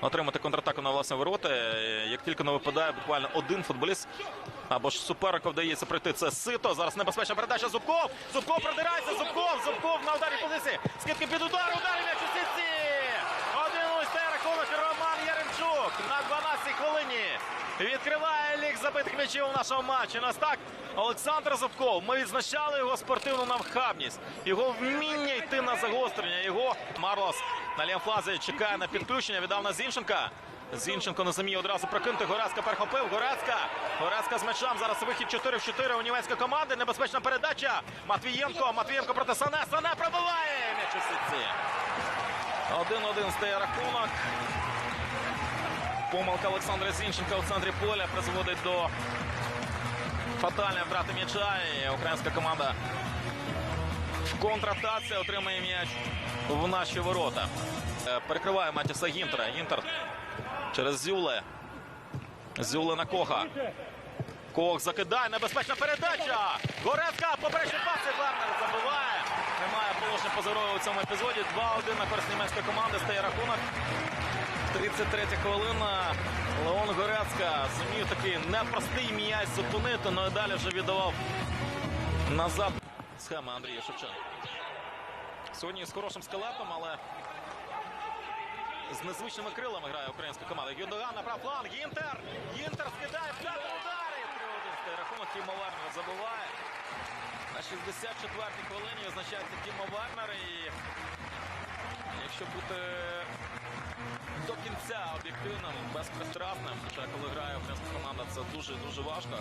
отримати контратаку на власне ворота. Е, Як тільки не випадає буквально один футболіст або ж супернику вдається пройти. Це сито. Зараз небезпечна передача. Зубков. Зубков продирається. Зубков. Зубков на ударі позиції. Скидки під удар. Удар м'яч у сітці. 10-й хвилині відкриває лік забитих м'ячів у нашому матчі. Нас так Олександр Зубков. Ми відзначали його спортивну навхабність, його вміння йти на загострення. Його Марлос на Ліамфлазі чекає на підключення. Віддав на Зінченка. Зінченко не зуміє одразу прокинути. Горецька перехопив. Горецька. Горецька з мечом. Зараз вихід 4 в 4 у німецької команди. Небезпечна передача. Матвієнко. Матвієнко проти Сане. Сане пробиває. М'яч у сітці. 1-1 стає рахунок. Помилка Олександра Зінченка у центрі поля призводить до фатальної втрати м'яча. І українська команда в контратаці отримує м'яч в наші ворота. Е, Перекриває Матіса Гінтера. Гінтер через Зюле. Зюле на Коха. Кох закидає. Небезпечна передача. Горецька. Поперечний пас. і Вернер забиває. Немає положення позорового у цьому епізоді. 2-1 на користь німецької команди. Стає рахунок. 33 хвилина. Леон Горецька зумів такий непростий м'яч зупинити, але далі вже віддавав назад. Схема Андрія Шевченка. Сьогодні з хорошим скелетом, але з незвичними крилами грає українська команда. Гюндоган на прав фланг. Гінтер. Гінтер скидає в п'ятому ударі. 3-1 рахунок. Тімо Вернер забиває. На 64-й хвилині означається Тімо Вернер. І якщо бути кінця об'єктивним, коли грає українська команда, це дуже дуже важко.